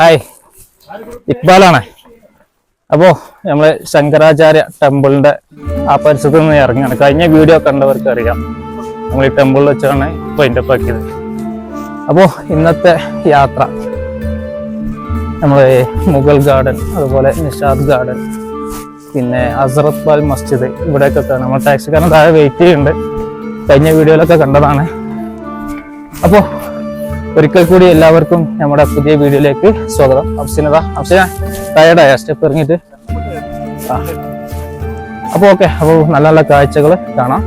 Hi ഇക്ബാലാണ്. അപ്പോ നമ്മൾ ശങ്കരാചാര്യ ടെമ്പിളിന്റെ ആ പരിസരത്ത് നിന്ന് ഇറങ്ങിയാണ് കഴിഞ്ഞ വീഡിയോ കണ്ടവർക്ക് അറിയാം. നമ്മൾ ഈ ടെമ്പിളിൽ വെച്ചാണ് ഇപ്പൊ അപ്പ് ആക്കിയത്. അപ്പോ ഇന്നത്തെ യാത്ര. നമ്മൾ മുഗൾ ഗാർഡൻ അതുപോലെ നിഷാദ് ഗാർഡൻ പിന്നെ ഹസ്രത് ബാൽ മസ്ജിദ് ഇവിടെയൊക്കെ നമ്മൾ ടാക്സിക്കാരൻ താഴെ വെയിറ്റ് ചെയ്യുന്നുണ്ട്. കഴിഞ്ഞ വീഡിയോയിലൊക്കെ കണ്ടതാണ്. അപ്പോൾ ഒരിക്കൽ കൂടി എല്ലാവർക്കും നമ്മുടെ പുതിയ വീഡിയോയിലേക്ക് സ്വാഗതം. അഫ്സിനത. അഫ്സിന ടയർഡായ സ്റ്റെപ്പ് ഇറങ്ങിയിട്ട്. അപ്പോൾ ഓക്കെ അപ്പോൾ നല്ല നല്ല കാഴ്ചകൾ കാണാം.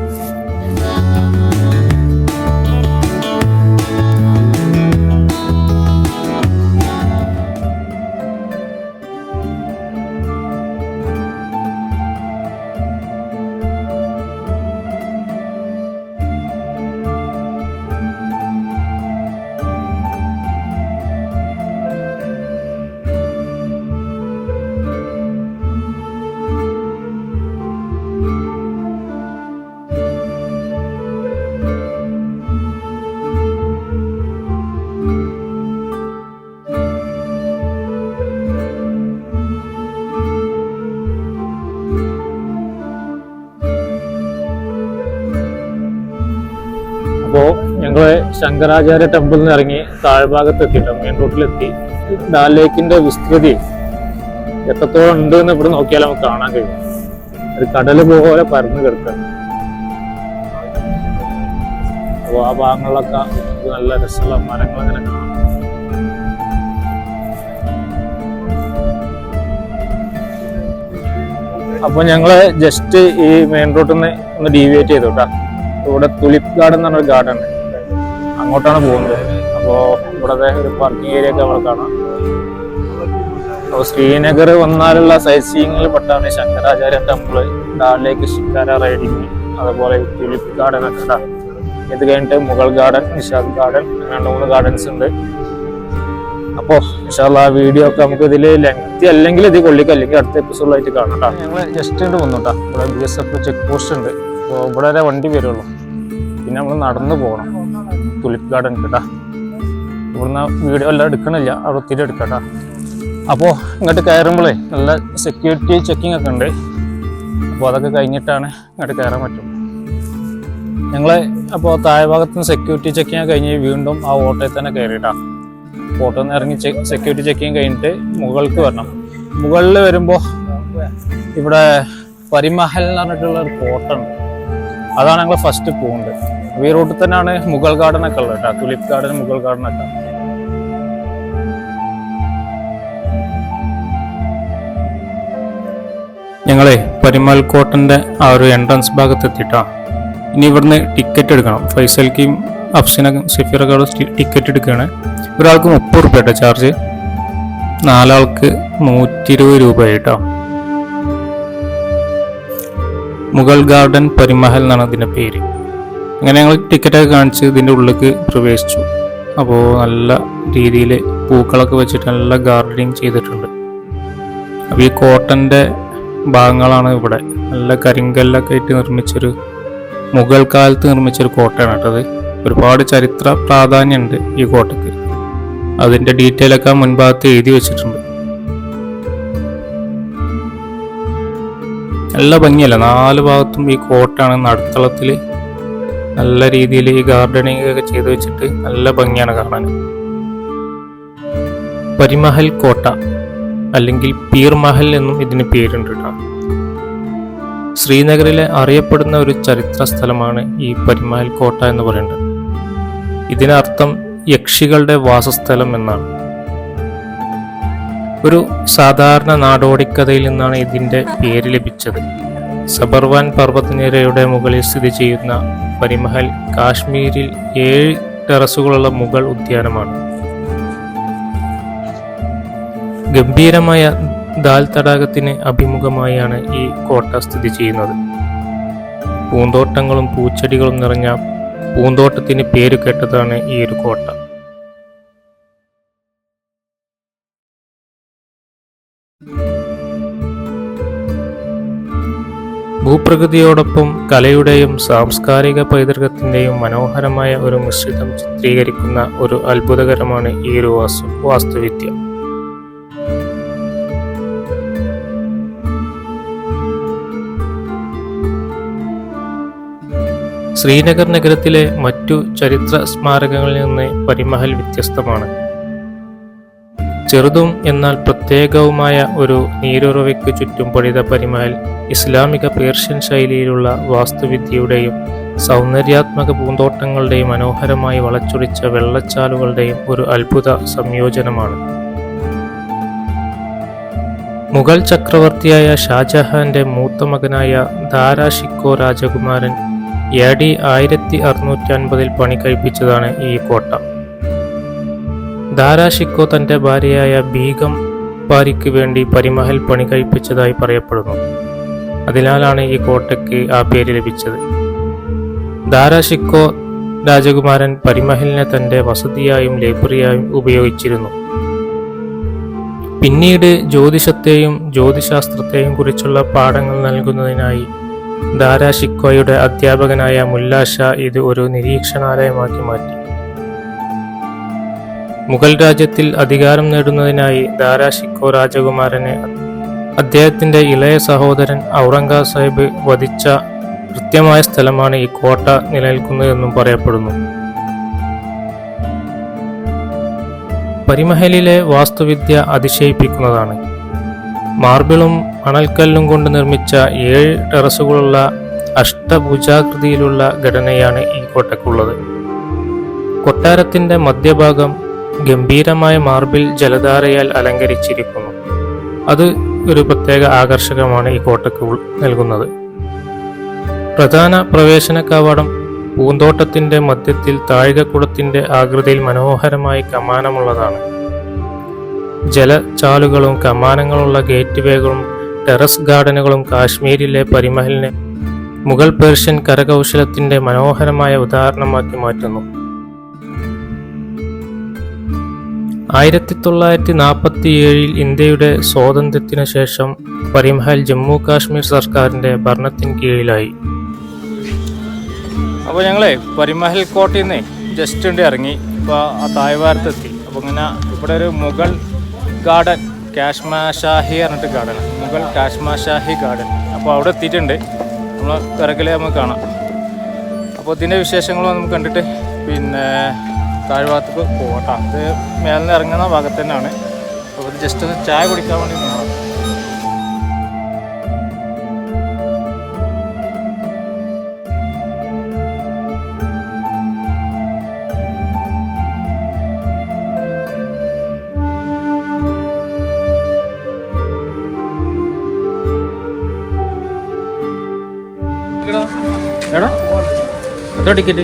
ശങ്കരാചാര്യ ടെമ്പിളിൽ നിന്ന് ഇറങ്ങി താഴ്ഭാഗത്ത് എത്തിയിട്ടോ മെയിൻ റോഡിലെത്തി ഡാൽ ലേക്കിന്റെ വിസ്തൃതി. എത്രത്തോളം ഉണ്ട് എന്ന് ഇവിടെ നോക്കിയാൽ നമുക്ക് കാണാൻ കഴിയും. ഒരു കടൽ പോലെ പരന്ന് കിടക്കുന്നു അപ്പോൾ ആ ഭാഗങ്ങളിലൊക്കെ നല്ല രസമുള്ള മരങ്ങൾ അങ്ങനെ കാണാം. അപ്പോൾ ഞങ്ങൾ ജസ്റ്റ് ഈ മെയിൻ റോഡിൽ നിന്ന് ഒന്ന് ഡീവിയേറ്റ് ചെയ്തു കേട്ടോ. ഇവിടെ തുലിപ് ഗാർഡൻ എന്ന് പറഞ്ഞൊരു ഗാർഡൻ ഉണ്ട്. അങ്ങോട്ടാണ് പോകുന്നത്. അപ്പോൾ ഇവിടത്തെ ഒരു പാർക്കിംഗ് ഏരിയ ഒക്കെ അവിടെ കാണാം. അപ്പോൾ ശ്രീനഗർ വന്നാലുള്ള സൈറ്റ് സീയിങ്ങിൽ പെട്ടാണ് ശങ്കരാചാര്യ ടെമ്പിൾ ഡാലിലേക്ക് ശിക്കാര റൈഡിങ് അതുപോലെ ട്യൂലിപ്പ് ഗാർഡൻ ഒക്കെ ഇത്. കഴിഞ്ഞിട്ട് മുഗൾ ഗാർഡൻ നിഷാദ് ഗാർഡൻ രണ്ട് മൂന്ന് ഗാർഡൻസ് ഉണ്ട്. അപ്പോൾ ഇൻഷാല്ല വീഡിയോ ഒക്കെ നമുക്ക് ഇതിൽ ലെങ്തി അല്ലെങ്കിൽ ഇത് കൊള്ളിക്ക് അല്ലെങ്കിൽ അടുത്ത എപ്പിസോഡിലായിട്ട് കാണാം കേട്ടോ ഞങ്ങൾ ജസ്റ്റ് ഉണ്ട് വന്നു കേട്ടോ ഇവിടെ B S F check post ഉണ്ട്. അപ്പോൾ ഇവിടെ വരെ വണ്ടി വരുള്ളൂ. പിന്നെ നമ്മൾ നടന്നു പോകണം. തുലിപ് ഗാർഡൻ കേട്ടാ ഇവിടുന്ന് വീഡിയോ എല്ലാം എടുക്കണില്ല. അവിടെ ഒത്തിരി എടുക്കട്ടാ. അപ്പോൾ ഇങ്ങോട്ട് കയറുമ്പോഴേ നല്ല സെക്യൂരിറ്റി ചെക്കിംഗ് ഒക്കെ ഉണ്ട്. അപ്പോൾ അതൊക്കെ കഴിഞ്ഞിട്ടാണ് ഇങ്ങോട്ട് കയറാൻ പറ്റും. ഞങ്ങൾ അപ്പോൾ താഴെ ഭാഗത്ത് നിന്ന് സെക്യൂരിറ്റി ചെക്കിങ് കഴിഞ്ഞ് വീണ്ടും ആ ഓട്ടോയിൽ തന്നെ കയറിയിട്ടാ. ഓട്ടോയിൽ നിന്ന് ഇറങ്ങി സെക്യൂരിറ്റി ചെക്കിംഗ് കഴിഞ്ഞിട്ട് മുകൾക്ക് വരണം. മുകളിൽ വരുമ്പോൾ ഇവിടെ പരിമഹൽ എന്ന് പറഞ്ഞിട്ടുള്ള ഒരു കോട്ടുണ്ട് അതാണ് ഞങ്ങൾ ഫസ്റ്റ് അപ്പൊ ഈ റൂട്ടിൽ തന്നെയാണ് മുഗൾ ഗാർഡൻ ഒക്കെ ഉള്ളത് കേട്ടോ. തുലിപ് ഗാർഡൻ മുഗൾ ഗാർഡൻ ഒക്കെ. ഞങ്ങളെ പരിമൽ കോട്ടന്റെ ആ ഒരു എൻട്രൻസ് ഭാഗത്ത് എത്തിയിട്ടാ. ഇനി ഇവിടുന്ന് ടിക്കറ്റ് എടുക്കണം. ഫൈസൽക്കും അഫ്സിനക്കും സഫീറൊക്കെ ടിക്കറ്റ് എടുക്കുകയാണ്. ഒരാൾക്ക് മുപ്പത് റുപ്യ കേട്ടോ ചാർജ് നാലാൾക്ക് നൂറ്റി ഇരുപത് രൂപ കേട്ടോ. മുഗൾ ഗാർഡൻ പരിമഹൽ എന്നാണ് ഇതിന്റെ പേര്. അങ്ങനെ ഞങ്ങൾ ടിക്കറ്റൊക്കെ കാണിച്ച് ഇതിന്റെ ഉള്ളിലേക്ക് പ്രവേശിച്ചു. അപ്പോൾ നല്ല രീതിയിൽ പൂക്കളൊക്കെ വെച്ചിട്ട് നല്ല ഗാർഡനിങ് ചെയ്തിട്ടുണ്ട്. അപ്പോൾ ഈ കോട്ടന്റെ ഭാഗങ്ങളാണ് ഇവിടെ. നല്ല കരിങ്കല്ലൊക്കെ ആയിട്ട് നിർമ്മിച്ചൊരു മുഗൾ കാലത്ത് നിർമ്മിച്ചൊരു കോട്ടയാണ് കേട്ടത് ഒരുപാട് ചരിത്ര പ്രാധാന്യമുണ്ട് ഈ കോട്ടയ്ക്ക്. അതിന്റെ ഡീറ്റെയിൽ ഒക്കെ മുൻഭാഗത്ത് എഴുതി വെച്ചിട്ടുണ്ട്. നല്ല ഭംഗിയല്ല? നാല് ഭാഗത്തും ഈ കോട്ടാണ് നടുത്തളത്തിൽ നല്ല രീതിയിൽ ഈ ഗാർഡനിങ് ഒക്കെ ചെയ്തു വെച്ചിട്ട് നല്ല ഭംഗിയാണ് കാണാൻ. പരിമഹൽ കോട്ട അല്ലെങ്കിൽ പീർമഹൽ എന്നും ഇതിന് പേരുണ്ട് കേട്ടോ ശ്രീനഗറിലെ അറിയപ്പെടുന്ന ഒരു ചരിത്ര സ്ഥലമാണ് ഈ പരിമഹൽ കോട്ട എന്ന് പറയുന്നത്. ഇതിനർത്ഥം യക്ഷികളുടെ വാസസ്ഥലം എന്നാണ്. ഒരു സാധാരണ നാടോടിക്കഥയിൽ നിന്നാണ് ഇതിന്റെ പേര് ലഭിച്ചത്. സബർവാൻ പർവതനിരയുടെ മുകളിൽ സ്ഥിതി ചെയ്യുന്ന പരിമഹൽ കാശ്മീരിൽ ഏഴ് ടെറസുകളുള്ള മുഗൾ ഉദ്യാനമാണ്. ഗംഭീരമായ ദാൽ തടാകത്തിന് അഭിമുഖമായാണ് ഈ കോട്ട സ്ഥിതി ചെയ്യുന്നത്. പൂന്തോട്ടങ്ങളും പൂച്ചെടികളും നിറഞ്ഞ പൂന്തോട്ടത്തിന് പേര് കേട്ടതാണ് ഈ ഒരു കോട്ട. ഭൂപ്രകൃതിയോടൊപ്പം കലയുടെയും സാംസ്കാരിക പൈതൃകത്തിന്റെയും മനോഹരമായ ഒരു മിശ്രിതം ചിത്രീകരിക്കുന്ന ഒരു അത്ഭുതകരമാണ് ഈ ഒരു വാസ്തു വാസ്തുവിദ്യ. ശ്രീനഗർ നഗരത്തിലെ മറ്റു ചരിത്ര സ്മാരകങ്ങളിൽ നിന്ന് പരിമഹൽ വ്യത്യസ്തമാണ്. ചെറുതും എന്നാൽ പ്രത്യേകവുമായ ഒരു നീരുറവയ്ക്ക് ചുറ്റും പണിത പരിമഹൽ ഇസ്ലാമിക പേർഷ്യൻ ശൈലിയിലുള്ള വാസ്തുവിദ്യയുടെയും സൗന്ദര്യാത്മക പൂന്തോട്ടങ്ങളുടെയും മനോഹരമായി വളച്ചൊടിച്ച വെള്ളച്ചാലുകളുടെയും ഒരു അത്ഭുത സംയോജനമാണ്. മുഗൾ ചക്രവർത്തിയായ ഷാജഹാന്റെ മൂത്ത മകനായ ദാരാ ഷിക്കോ രാജകുമാരൻ എ ഡി ആയിരത്തി അറുന്നൂറ്റി അൻപതിൽ പണി കഴിപ്പിച്ചതാണ് ഈ കോട്ട. ദാരാ ഷിക്കോ തന്റെ ഭാര്യയായ ബീഗം പാരിക്ക് വേണ്ടി പരിമഹൽ പണി കഴിപ്പിച്ചതായി പറയപ്പെടുന്നു. അതിനാലാണ് ഈ കോട്ടയ്ക്ക് ആ പേര് ലഭിച്ചത്. ധാരാശിക്കോ രാജകുമാരൻ പരിമഹലിനെ തന്റെ വസതിയായും ലൈബ്രറിയായും ഉപയോഗിച്ചിരുന്നു. പിന്നീട് ജ്യോതിഷത്തെയും ജ്യോതിശാസ്ത്രത്തെയും കുറിച്ചുള്ള പാഠങ്ങൾ നൽകുന്നതിനായി ധാരാശിക്കോയുടെ അധ്യാപകനായ മുല്ലാഷ ഇത് ഒരു നിരീക്ഷണാലയമാക്കി മാറ്റി. മുഗൾ രാജ്യത്തിൽ അധികാരം നേടുന്നതിനായി ധാരാശിക്കോ രാജകുമാരനെ അദ്ദേഹത്തിന്റെ ഇളയ സഹോദരൻ ഔറംഗസേബ് വധിച്ച കൃത്യമായ സ്ഥലമാണ് ഈ കോട്ട നിലനിൽക്കുന്നതെന്നും പറയപ്പെടുന്നു. പരിമഹലിലെ വാസ്തുവിദ്യ അതിശയിപ്പിക്കുന്നതാണ്. മാർബിളും മണൽക്കല്ലും കൊണ്ട് നിർമ്മിച്ച ഏഴ് ടെറസുകളുള്ള അഷ്ടഭുജാകൃതിയിലുള്ള ഘടനയാണ് ഈ കോട്ടയ്ക്കുള്ളത്. കൊട്ടാരത്തിന്റെ മധ്യഭാഗം ഗംഭീരമായ മാർബിൾ ജലധാരയാൽ അലങ്കരിച്ചിരിക്കുന്നു. അത് ഒരു പ്രത്യേക ആകർഷകമാണ് ഈ കോട്ടയ്ക്ക് നൽകുന്നത്. പ്രധാന പ്രവേശന കവാടം പൂന്തോട്ടത്തിന്റെ മധ്യത്തിൽ താഴികക്കുടത്തിന്റെ ആകൃതിയിൽ മനോഹരമായി കമാനമുള്ളതാണ്. ജലചാലുകളും കമാനങ്ങളുള്ള ഗേറ്റ് വേകളും ടെറസ് ഗാർഡനുകളും കാശ്മീരിലെ പരിമഹലിനെ മുഗൾ പേർഷ്യൻ കരകൗശലത്തിന്റെ മനോഹരമായ ഉദാഹരണമാക്കി മാറ്റുന്നു. ആയിരത്തി തൊള്ളായിരത്തി നാൽപ്പത്തി ഏഴിൽ ഇന്ത്യയുടെ സ്വാതന്ത്ര്യത്തിനു ശേഷം പരിമഹൽ ജമ്മു കാശ്മീർ സർക്കാരിന്റെ ഭരണത്തിന് കീഴിലായി. അപ്പോൾ ഞങ്ങളെ പരിമഹൽ കോട്ടയിൽ നിന്ന് ജസ്റ്റ് ഉണ്ട് ഇറങ്ങി. ഇപ്പോൾ ആ താഴ്വാരത്തെത്തി. അപ്പോൾ ഇങ്ങനെ ഇവിടെ ഒരു മുഗൾ ഗാർഡൻ കാശ്മാ ഷാഹി പറഞ്ഞിട്ട് ഗാർഡൻ. മുഗൾ കാശ്മാ ഷാഹി ഗാർഡൻ. അപ്പോൾ അവിടെ എത്തിയിട്ടുണ്ട്. നമ്മൾ പിറകിലെ നമുക്ക് കാണാം. അപ്പോൾ ഇതിന്റെ വിശേഷങ്ങളും നമുക്ക് കണ്ടിട്ട് പിന്നെ താഴ്ഭാഗത്തേക്ക് പോകട്ടോ. അത് മേലെ ഇറങ്ങുന്ന ഭാഗത്ത് തന്നെയാണ് അപ്പോൾ ഇത് ജസ്റ്റ് ഒന്ന് ചായ കുടിക്കാൻ വേണ്ടി പോകണം എടാ. എത്ര ടിക്കറ്റ്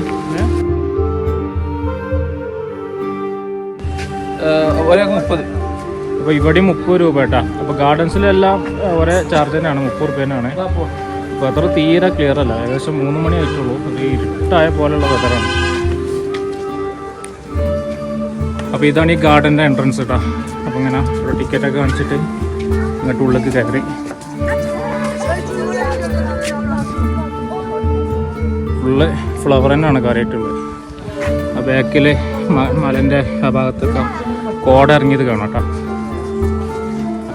അപ്പോൾ ഇവിടെ മുപ്പത് രൂപ കേട്ടാ. അപ്പോൾ ഗാർഡൻസിലെല്ലാം ഒരേ ചാർജ് തന്നെയാണ് മുപ്പത് തന്നെയാണ്. അപ്പോൾ അത്ര തീരെ ക്ലിയർ അല്ല. ഏകദേശം മൂന്ന് മണി ആയിട്ടുള്ളൂ. അത് ഇരുട്ടായ പോലെയുള്ള വെതറാണ് അപ്പോൾ ഇതാണ് ഈ ഗാർഡന്റെ എൻട്രൻസ് കേട്ടോ അപ്പോൾ ഇങ്ങനെ ഇവിടെ ടിക്കറ്റൊക്കെ കാണിച്ചിട്ട് ഇങ്ങോട്ട് ഉള്ളിലേക്ക് കയറി. ഫുള്ള് ഫ്ലവർ തന്നെയാണ് കാര്യമായിട്ടുള്ളത്. ആ ബാക്കിൽ മലന്റെ ആ ഭാഗത്തൊക്കെ കോട ഇറങ്ങിയത് കാണാം കേട്ടോ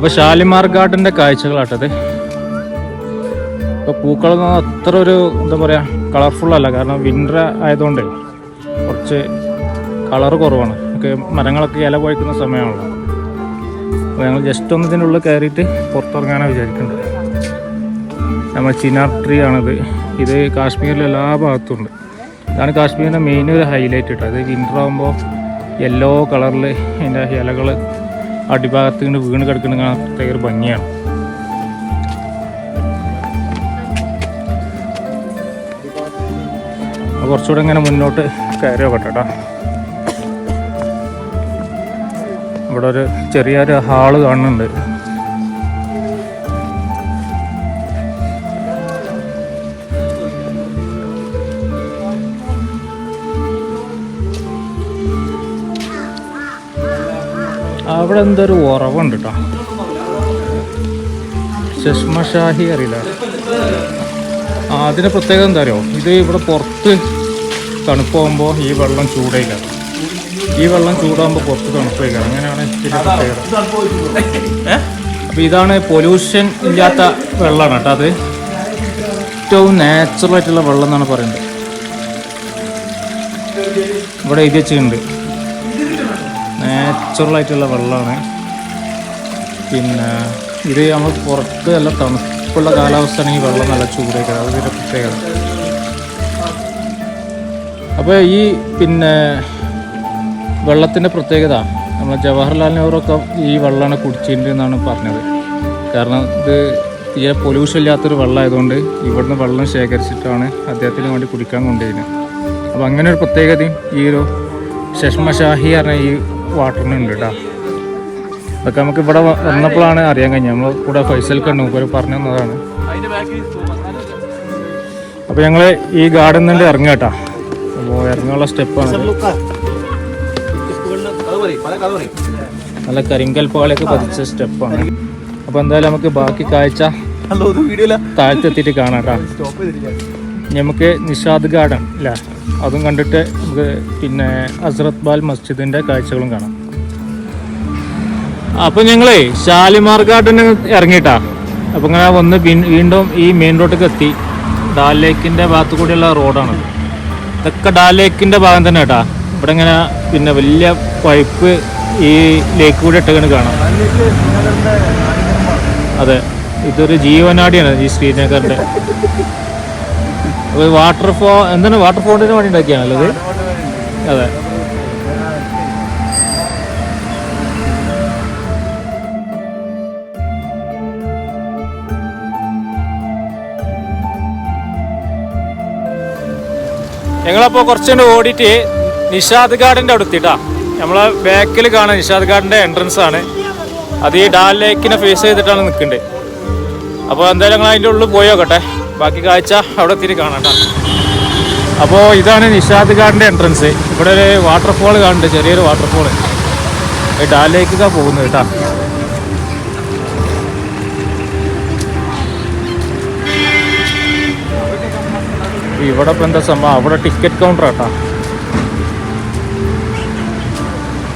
അപ്പോൾ ഷാലിമാർ ഗാർഡന്റെ കാഴ്ചകളാട്ടത്. ഇപ്പോൾ പൂക്കളൊന്നും അത്ര ഒരു എന്താ പറയാ കളർഫുൾ അല്ല. കാരണം വിന്റർ ആയതുകൊണ്ട് കുറച്ച് കളർ കുറവാണ്. ഒക്കെ മരങ്ങളൊക്കെ ഇല പോയിക്കുന്ന സമയമാണല്ലോ. അപ്പോൾ ഞങ്ങൾ ജസ്റ്റ് ഒന്ന് ഇതിന്റെ ഉള്ളിൽ കയറിയിട്ട് പുറത്തിറങ്ങാനാണ് വിചാരിക്കുന്നത്. നമ്മൾ ചിനാർ ട്രീ ആണിത്. ഇത് കാശ്മീരിലെ എല്ലാ ഭാഗത്തും ഉണ്ട്. ഇതാണ് കാശ്മീരിന്റെ മെയിൻ ഒരു ഹൈലൈറ്റ് കേട്ടോ അത് വിന്റർ ആകുമ്പോൾ യെല്ലോ കളറിൽ അതിന്റെ ഇലകൾ അടിഭാഗത്ത് ഇങ്ങനെ വീണ് കിടക്കുന്ന കാണാൻ പ്രത്യേക ഭംഗിയാണ്. കുറച്ചുകൂടെ ഇങ്ങനെ മുന്നോട്ട് കയറി നോക്കട്ടെ ഇവിടെ ഒരു ചെറിയൊരു ഹാൾ കാണുന്നുണ്ട്. അവിടെ എന്തോ ഒരു ഉറവുണ്ട് കേട്ടോ ചഷ്മഷാഹി അറിയില്ല. ആ അതിന് പ്രത്യേകത എന്താ അറിയോ? ഇത് ഇവിടെ പുറത്ത് തണുപ്പാകുമ്പോൾ ഈ വെള്ളം ചൂടയില്ല ഈ വെള്ളം ചൂടാകുമ്പോൾ പുറത്ത് തണുപ്പില്ല അങ്ങനെയാണ് ഇതിന്റെ പ്രത്യേകത. അപ്പോൾ ഇതാണ് പൊല്യൂഷൻ ഇല്ലാത്ത വെള്ളമാണ് കേട്ടോ അത്. ഏറ്റവും നാച്ചുറൽ ആയിട്ടുള്ള വെള്ളം എന്നാണ് പറയുന്നത്. ഇവിടെ എഴുതി വെച്ചിട്ടുണ്ട്. നാച്ചുറൽ ആയിട്ടുള്ള വെള്ളമാണ്. പിന്നെ ഇത് നമ്മൾ പുറത്ത് നല്ല തണുപ്പുള്ള കാലാവസ്ഥ ആണെങ്കിൽ വെള്ളം നല്ല ചൂടേക്കാം. അത് പ്രത്യേകത. അപ്പോൾ ഈ പിന്നെ വെള്ളത്തിന്റെ പ്രത്യേകത നമ്മൾ ജവഹർലാൽ നെഹ്റു ഒക്കെ ഈ വെള്ളമാണ് കുടിച്ചിട്ടുണ്ട് എന്നാണ് പറഞ്ഞത്. കാരണം ഇത് തീരെ പൊല്യൂഷൻ ഇല്ലാത്തൊരു വെള്ളമായതുകൊണ്ട് ഇവിടുന്ന് വെള്ളം ശേഖരിച്ചിട്ടാണ് അദ്ദേഹത്തിന് വേണ്ടി കുടിക്കാൻ കൊണ്ടുപോയിരുന്നത്. അപ്പോൾ അങ്ങനെ ഒരു പ്രത്യേകതയും ഈ ഒരു ശഷ്മഷാഹി പറഞ്ഞ ഈ വാട്ടറിനുണ്ട് കേട്ടോ അതൊക്കെ നമുക്ക് ഇവിടെ വന്നപ്പോഴാണ് അറിയാൻ കഴിഞ്ഞത്. നമ്മൾ കൂടെ ഫൈസൽ ഉണ്ട്. നമുക്ക് പറഞ്ഞു തന്നതാണ്. അപ്പോൾ ഞങ്ങൾ ഈ ഗാർഡൻ നിന്ന് ഇറങ്ങുക കേട്ടോ അപ്പോൾ ഇറങ്ങാനുള്ള സ്റ്റെപ്പാണ് നല്ല കരിങ്കൽ പാളയൊക്കെ പതിച്ച സ്റ്റെപ്പാണ്. അപ്പോൾ എന്തായാലും നമുക്ക് ബാക്കി കാഴ്ച താഴ്ത്തെത്തിയിട്ട് കാണാം കേട്ടോ. നമുക്ക് നിഷാദ് ഗാർഡൻ അല്ലേ അതും കണ്ടിട്ട് നമുക്ക് പിന്നെ ഹസ്രത് ബാൽ മസ്ജിദിന്റെ കാഴ്ചകളും കാണാം. അപ്പോൾ ഞങ്ങളേ ഷാലിമാർ ഗാർഡൻ ഇറങ്ങിയിട്ടാ. അപ്പം ഇങ്ങനെ വന്ന് വീണ്ടും ഈ മെയിൻ റോഡിലേക്ക് എത്തി. ഡാൽ ലേക്കിന്റെ ഭാഗത്തു കൂടിയുള്ള റോഡാണ് ഇതൊക്കെ ഡാൽ ലേക്കിന്റെ ഭാഗം തന്നെ കേട്ടാ. ഇവിടെ ഇങ്ങനെ പിന്നെ വലിയ പൈപ്പ് ഈ ലേക്ക് കൂടി ഇട്ടങ്ങനെ കാണാം. അതെ. ഇതൊരു ജീവനാടിയാണ് ഈ ശ്രീനഗറിന്റെ വാട്ടർഫോ എന്താണ് വാട്ടർ ഫോണ്ടിന് വേണ്ടി ഉണ്ടാക്കിയാണല്ലോ ഇത്? അതെ. ഞങ്ങളപ്പോൾ കുറച്ചുകൊണ്ട് ഓടിയിട്ട് നിഷാദ് ഗാർഡന്റെ അടുത്തിട്ടാ നമ്മളെ ബാക്കിൽ കാണുന്ന നിഷാദ് ഗാർഡന്റെ എൻട്രൻസ് ആണ്. അത് ഈ ഡാൽ ലേക്കിനെ ഫേസ് ചെയ്തിട്ടാണ് നിൽക്കുന്നത് അപ്പോൾ എന്തായാലും ഞങ്ങൾ അതിന്റെ ഉള്ളിൽ പോയി നോക്കട്ടെ. ബാക്കി കാഴ്ച അവിടെ തിരി കാണാം അപ്പോൾ ഇതാണ് നിഷാദ് ഗാർഡിന്റെ എൻട്രൻസ് ഇവിടെ ഒരു വാട്ടർഫോൾ കാണുന്നുണ്ട് ചെറിയൊരു വാട്ടർഫോൾ ഡാലേക്ക് ലേക്കൊക്കെ പോകുന്നത് കേട്ടാ ഇവിടെ ഇപ്പം എന്താ സംഭവം? അവിടെ ടിക്കറ്റ് കൗണ്ടർ കേട്ടാ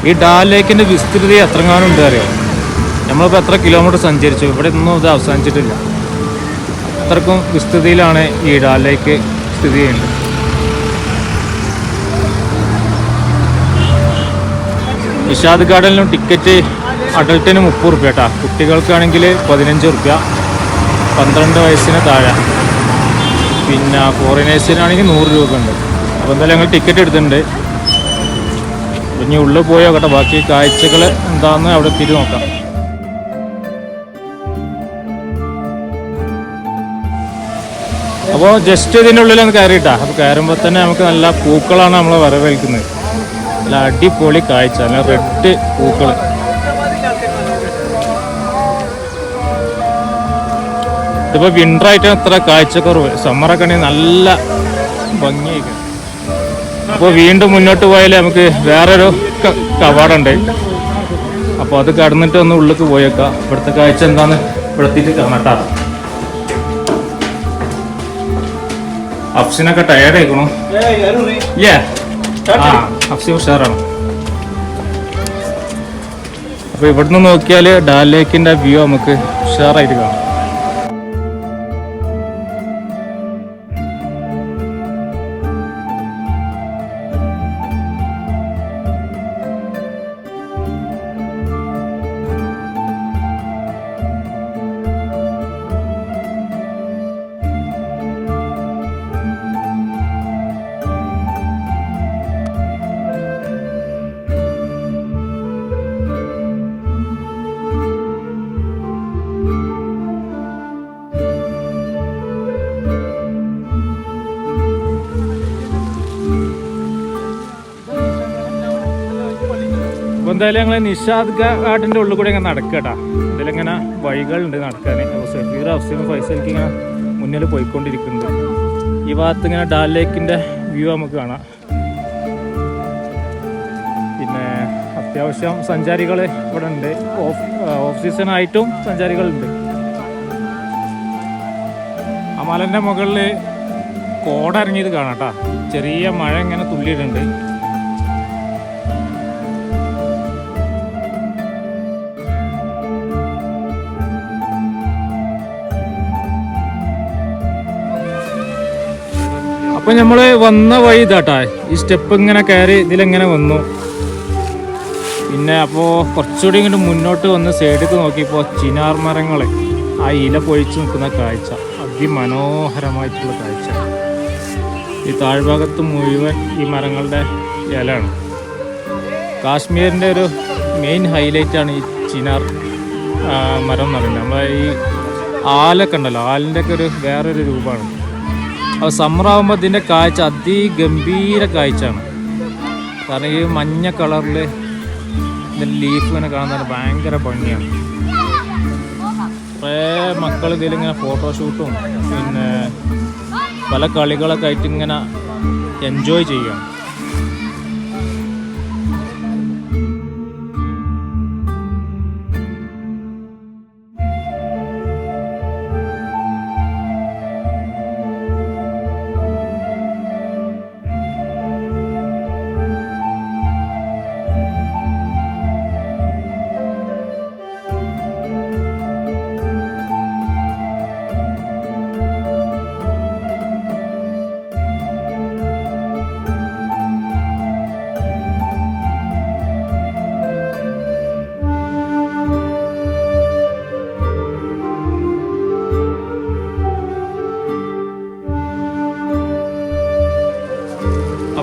ഈ ഡാൽ ലേക്കിന്റെ വിസ്തൃതി എത്രങ്ങാനും ഉണ്ട് അറിയാം നമ്മളിപ്പോൾ എത്ര കിലോമീറ്റർ സഞ്ചരിച്ചു? ഇവിടെ ഒന്നും ഇത് അവസാനിച്ചിട്ടില്ല. അത്രക്കും വിസ്തൃതിയിലാണ് ഈ ഡാൽ ലേക്ക് സ്ഥിതി ചെയ്യുന്നത്. നിഷാദ് ഗാർഡനിലും ടിക്കറ്റ് അഡൾട്ടിന് മുപ്പത് റുപ്യ കേട്ടാ. കുട്ടികൾക്കാണെങ്കിൽ പതിനഞ്ച് റുപ്യ. പന്ത്രണ്ട് വയസ്സിന് താഴെ. പിന്നെ ഫോറിനേഴ്സിനാണെങ്കിൽ നൂറ് രൂപ ഉണ്ട് അപ്പോൾ എന്തായാലും ഞങ്ങൾ ടിക്കറ്റ് എടുത്തിട്ടുണ്ട്. ഇനി ഉള്ളിൽ പോയോ കേട്ടോ? ബാക്കി കാഴ്ചകൾ എന്താണെന്ന് അവിടെ തിരി നോക്കാം. അപ്പോൾ ജസ്റ്റ് ഇതിന്റെ ഉള്ളിൽ ഒന്ന് കയറിയിട്ടാ. അപ്പോൾ കയറുമ്പോൾ തന്നെ നമുക്ക് നല്ല പൂക്കളാണ് നമ്മൾ വരവേൽക്കുന്നത്. നല്ല അടിപൊളി കാഴ്ച നല്ല റെഡ് പൂക്കൾ ഇതിപ്പോൾ വിന്റർ ആയിട്ടാണ് ഇത്ര കാഴ്ചക്കുറവ്. സമ്മറൊക്കെ ആണെങ്കിൽ നല്ല ഭംഗിയായിരിക്കും. അപ്പോൾ വീണ്ടും മുന്നോട്ട് പോയാലേ നമുക്ക് വേറൊരു കവാടുണ്ട്. അപ്പോൾ അത് കടന്നിട്ട് ഒന്ന് ഉള്ളിലേക്ക് പോയേക്കാം. ഇവിടുത്തെ കാഴ്ച എന്താണെന്ന് ഇവിടെത്തിയിട്ട് കാണട്ടാ അഫ്സിനൊക്കെ ടയർഡ് ആയിക്കണു. ആ അഫ്സി ഉഷാറാണ്. അപ്പോൾ ഇവിടുന്ന് നോക്കിയാൽ ഡാൽ ലേക്കിന്റെ വ്യൂ നമുക്ക് ഉഷാറായിട്ട് കാണാം. എന്തായാലും ഞങ്ങൾ നിഷാദ് ഘാട്ടിന്റെ ഉള്ളിൽ കൂടെ ഇങ്ങനെ നടക്കട്ടാ ഇതിലിങ്ങനെ വഴികളുണ്ട് നടക്കാൻ. അപ്പോൾ സഫീർ അഫ്സീനും എനിക്ക് ഇങ്ങനെ മുന്നിൽ പോയിക്കൊണ്ടിരിക്കുന്നുണ്ട്. ഈ ഭാഗത്ത് ഇങ്ങനെ ഡാൽ ലേക്കിന്റെ വ്യൂ നമുക്ക് കാണാം. പിന്നെ അത്യാവശ്യം സഞ്ചാരികൾ ഇവിടെ ഉണ്ട്. ഓഫ് ഓഫ് സീസൺ ആയിട്ടും സഞ്ചാരികളുണ്ട്. ആ മലന്റെ മുകളിൽ കോട കാണാം കേട്ടോ ചെറിയ മഴ ഇങ്ങനെ തുള്ളിയിട്ടുണ്ട്. അപ്പൊ നമ്മൾ വന്ന വഴി ഇതാട്ടാ. ഈ സ്റ്റെപ്പ് ഇങ്ങനെ കയറി ഇതിലെങ്ങനെ വന്നു. പിന്നെ അപ്പോ കുറച്ചുകൂടി ഇങ്ങോട്ട് മുന്നോട്ട് വന്ന് സൈഡിലേക്ക് നോക്കിയപ്പോൾ ചിനാർ മരങ്ങൾ ആ ഇല പൊഴിച്ച് നിൽക്കുന്ന കാഴ്ച. അതിമനോഹരമായിട്ടുള്ള കാഴ്ച. ഈ താഴ്ഭാഗത്ത് മുഴുവൻ ഈ മരങ്ങളുടെ ഇലയാണ്. കാശ്മീരിന്റെ ഒരു മെയിൻ ഹൈലൈറ്റ് ആണ് ഈ ചിനാർ മരം എന്ന് പറയുന്നത്. നമ്മളെ ഈ ആലൊക്കെ ഉണ്ടല്ലോ. ആലിന്റെ ഒക്കെ ഒരു വേറൊരു രൂപമാണ്. അപ്പോൾ സമ്മറാകുമ്പോൾ ഇതിന്റെ കാഴ്ച അതിഗംഭീര കാഴ്ചയാണ്. കാരണം ഈ മഞ്ഞ കളറിൽ ഇതിന്റെ ലീഫ് ഇങ്ങനെ കാണുന്നത് ഭയങ്കര ഭംഗിയാണ്. കുറേ മക്കൾ ഇതിലിങ്ങനെ ഫോട്ടോഷൂട്ടും പിന്നെ പല കളികളൊക്കെ ആയിട്ട് ഇങ്ങനെ എൻജോയ് ചെയ്യുകയാണ്.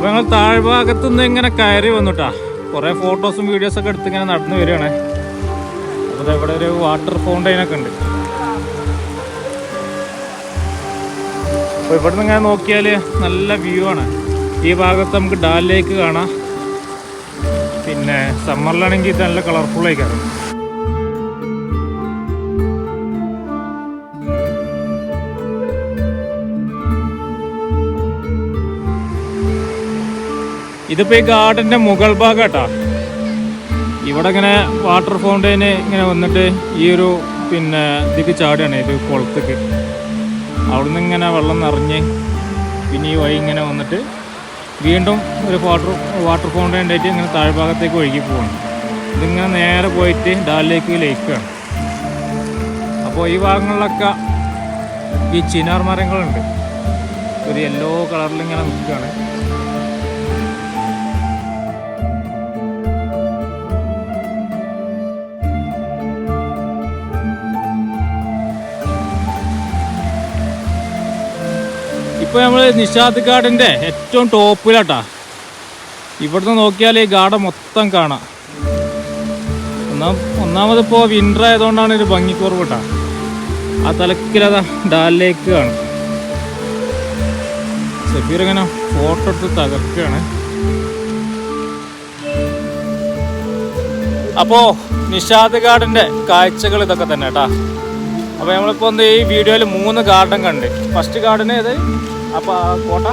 അപ്പൊ ഞങ്ങൾ താഴ്ഭാഗത്തു നിന്ന് ഇങ്ങനെ കയറി വന്നുട്ടാ. കുറെ ഫോട്ടോസും വീഡിയോസും ഒക്കെ എടുത്ത് ഇങ്ങനെ നടന്നു വരികയാണ്. അപ്പൊ ഇവിടെ ഒരു വാട്ടർ ഫൗണ്ടൈൻ ഒക്കെ ഉണ്ട്. അപ്പൊ ഇവിടെ നിന്ന് ഇങ്ങനെ നോക്കിയാൽ നല്ല വ്യൂ ആണ്. ഈ ഭാഗത്ത് നമുക്ക് ഡാൽ ലേക്ക് കാണാം. പിന്നെ സമ്മറിലാണെങ്കിൽ ഇത് നല്ല കളർഫുൾ കാണും. ഇതിപ്പോ ഈ ഗാർഡന്റെ മുകൾ ഭാഗം കേട്ടാ ഇവിടെ ഇങ്ങനെ വാട്ടർ ഫൗണ്ടൈന് ഇങ്ങനെ വന്നിട്ട് ഈ ഒരു പിന്നെ ഇതിക്ക് ചാടുകയാണ് ഇത് കുളത്തേക്ക്. അവിടുന്ന് ഇങ്ങനെ വെള്ളം നിറഞ്ഞ് പിന്നെ ഈ വഴി ഇങ്ങനെ വന്നിട്ട് വീണ്ടും ഒരു വാട്ടർ വാട്ടർ ഫൗണ്ടൈൻ ആയിട്ട് ഇങ്ങനെ താഴ്ഭാഗത്തേക്ക് ഒഴുകി പോവാണ്. ഇതിങ്ങനെ നേരെ പോയിട്ട് ഡാലിലേക്ക് ലേക്കാണ് അപ്പോൾ ഈ ഭാഗങ്ങളിലൊക്കെ ഈ ചിനാർ മരങ്ങളുണ്ട്. ഒരു യെല്ലോ കളറിൽ ഇങ്ങനെ നിൽക്കുകയാണ്. ഇപ്പൊ നമ്മൾ നിഷാദ് ഗാർഡന്റെ ഏറ്റവും ടോപ്പിലാട്ടാ. ഇവിടുന്ന് നോക്കിയാൽ ഈ ഗാർഡൻ മൊത്തം കാണാം. ഒന്നാം ഒന്നാമതിപ്പോ വിന്റർ ആയതുകൊണ്ടാണ് ഒരു ഭംഗിക്കുറവ് കേട്ടാ ആ തലക്കിലതാ ഡാൽ ലേക്ക് കാണും. സബീർ ഇങ്ങനെ ഫോട്ടോ എടുത്ത് തകർക്കുകയാണ്. അപ്പോ നിഷാദ് ഗാർഡന്റെ കാഴ്ചകൾ ഇതൊക്കെ തന്നെ കേട്ടാ അപ്പോൾ നമ്മളിപ്പോ ഒന്ന് ഈ വീഡിയോയിൽ മൂന്ന് ഗാർഡൻ കണ്ട്. ഫസ്റ്റ് ഗാർഡൻ ഏത്? അപ്പൊ ആ കോട്ട?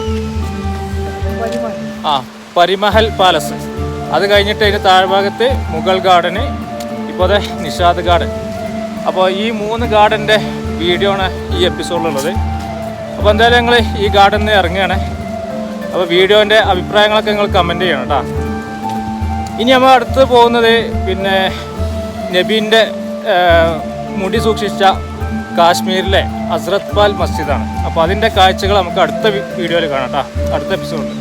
ആ പരിമഹൽ പാലസ്. അത് കഴിഞ്ഞിട്ട് അതിന് താഴ്ഭാഗത്ത് മുഗൾ ഗാർഡന് ഇപ്പോൾ നിഷാദ് ഗാർഡൻ അപ്പോൾ ഈ മൂന്ന് ഗാർഡന്റെ വീഡിയോ ആണ് ഈ എപ്പിസോഡിലുള്ളത് അപ്പോൾ എന്തായാലും ഞങ്ങൾ ഈ ഗാർഡനിൽ നിന്ന് ഇറങ്ങുകയാണ്. അപ്പോൾ വീഡിയോന്റെ അഭിപ്രായങ്ങളൊക്കെ നിങ്ങൾ കമന്റ് ചെയ്യണം കേട്ടോ ഇനി നമ്മൾ അടുത്ത് പോകുന്നത് പിന്നെ നബീന്റെ മുടി സൂക്ഷിച്ച കാശ്മീരിലെ അസ്രത് പാൽ മസ്ജിദാണ്. അപ്പോൾ അതിന്റെ കാഴ്ചകൾ നമുക്ക് അടുത്ത വീഡിയോയിൽ കാണാം കേട്ടോ അടുത്ത എപ്പിസോഡിൽ.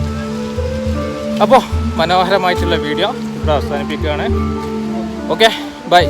അപ്പോൾ മനോഹരമായിട്ടുള്ള വീഡിയോ ഇവിടെ അവസാനിപ്പിക്കുകയാണ്. Okay bye.